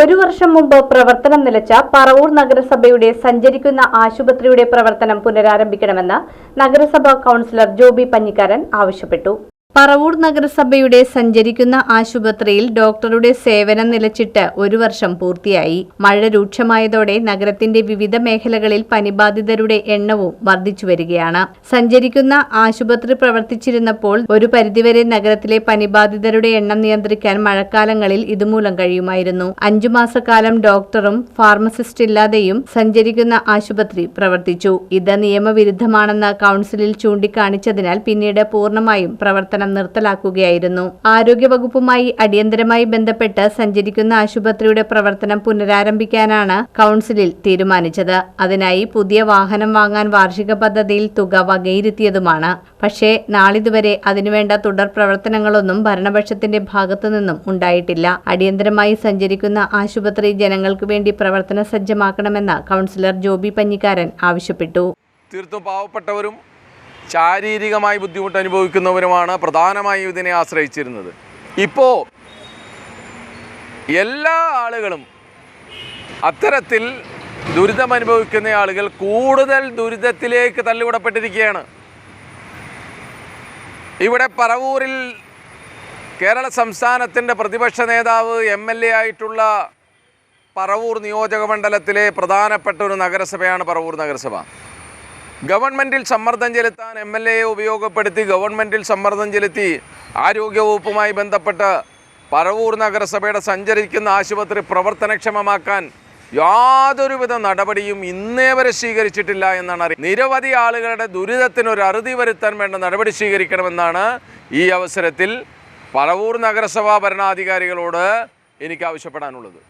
ഒരു വർഷം മുമ്പ് പ്രവർത്തനം നിലച്ച പറവൂർ നഗരസഭയുടെ സഞ്ചരിക്കുന്ന ആശുപത്രിയുടെ പ്രവർത്തനം പുനരാരംഭിക്കണമെന്ന് നഗരസഭാ കൌൺസിലർ ജോബി പഞ്ഞിക്കാരൻ ആവശ്യപ്പെട്ടു. പറവൂർ നഗരസഭയുടെ സഞ്ചരിക്കുന്ന ആശുപത്രിയിൽ ഡോക്ടറുടെ സേവനം നിലച്ചിട്ട് ഒരു വർഷം പൂർത്തിയായി. മഴ രൂക്ഷമായതോടെ നഗരത്തിന്റെ വിവിധ മേഖലകളിൽ പനിബാധിതരുടെ എണ്ണവും വർദ്ധിച്ചു വരികയാണ്. സഞ്ചരിക്കുന്ന ആശുപത്രി പ്രവർത്തിച്ചിരുന്നപ്പോൾ ഒരു പരിധിവരെ നഗരത്തിലെ പനിബാധിതരുടെ എണ്ണം നിയന്ത്രിക്കാൻ മഴക്കാലങ്ങളിൽ ഇതുമൂലം കഴിയുമായിരുന്നു. അഞ്ചു മാസക്കാലം ഡോക്ടറും ഫാർമസിസ്റ്റ് ഇല്ലാതെയും സഞ്ചരിക്കുന്ന ആശുപത്രി പ്രവർത്തിച്ചു. ഇത് നിയമവിരുദ്ധമാണെന്ന് കൌൺസിലിൽ ചൂണ്ടിക്കാണിച്ചതിനാൽ പിന്നീട് പൂർണമായും പ്രവർത്തനം നിർത്തലാക്കുകയായിരുന്നു. ആരോഗ്യവകുപ്പുമായി അടിയന്തരമായി ബന്ധപ്പെട്ട് സഞ്ചരിക്കുന്ന ആശുപത്രിയുടെ പ്രവർത്തനം പുനരാരംഭിക്കാനാണ് കൌൺസിലിൽ തീരുമാനിച്ചത്. അതിനായി പുതിയ വാഹനം വാങ്ങാൻ വാർഷിക പദ്ധതിയിൽ തുക വകയിരുത്തിയതുമാണ്. പക്ഷേ നാളിതുവരെ അതിനുവേണ്ട തുടർ പ്രവർത്തനങ്ങളൊന്നും ഭരണപക്ഷത്തിന്റെ ഭാഗത്തു നിന്നും ഉണ്ടായിട്ടില്ല. അടിയന്തരമായി സഞ്ചരിക്കുന്ന ആശുപത്രി ജനങ്ങൾക്ക് വേണ്ടി പ്രവർത്തന സജ്ജമാക്കണമെന്ന് കൌൺസിലർ ജോബി പഞ്ഞിക്കാരൻ ആവശ്യപ്പെട്ടു. തീർത്തും പാവപ്പെട്ടവരും ശാരീരികമായി ബുദ്ധിമുട്ട് അനുഭവിക്കുന്നവരുമാണ് പ്രധാനമായും ഇതിനെ ആശ്രയിച്ചിരുന്നത്. ഇപ്പോൾ എല്ലാ ആളുകളും അത്തരത്തിൽ ദുരിതം അനുഭവിക്കുന്ന ആളുകൾ കൂടുതൽ ദുരിതത്തിലേക്ക് തള്ളിവിടപ്പെട്ടിരിക്കുകയാണ്. ഇവിടെ പറവൂരിൽ കേരള സംസ്ഥാനത്തിന്റെ പ്രതിപക്ഷ നേതാവ് എം എൽ എ ആയിട്ടുള്ള പറവൂർ നിയോജക മണ്ഡലത്തിലെ പ്രധാനപ്പെട്ട ഒരു നഗരസഭയാണ് പറവൂർ നഗരസഭ. ഗവൺമെന്റിൽ സമ്മർദ്ദം ചെലുത്താൻ എം എൽ എയെ ഉപയോഗപ്പെടുത്തി ഗവൺമെന്റിൽ സമ്മർദ്ദം ചെലുത്തി ആരോഗ്യവകുപ്പുമായി ബന്ധപ്പെട്ട് പറവൂർ നഗരസഭയുടെ സഞ്ചരിക്കുന്ന ആശുപത്രി പ്രവർത്തനക്ഷമമാക്കാൻ യാതൊരുവിധ നടപടിയും ഇന്നേ വരെ സ്വീകരിച്ചിട്ടില്ല എന്നാണ് അറിയുന്നത് നിരവധി ആളുകളുടെ ദുരിതത്തിന് ഒരു അറുതി വരുത്താൻ വേണ്ട നടപടി സ്വീകരിക്കണമെന്നാണ് ഈ അവസരത്തിൽ പറവൂർ നഗരസഭാ ഭരണാധികാരികളോട് എനിക്ക് ആവശ്യപ്പെടാനുള്ളത്.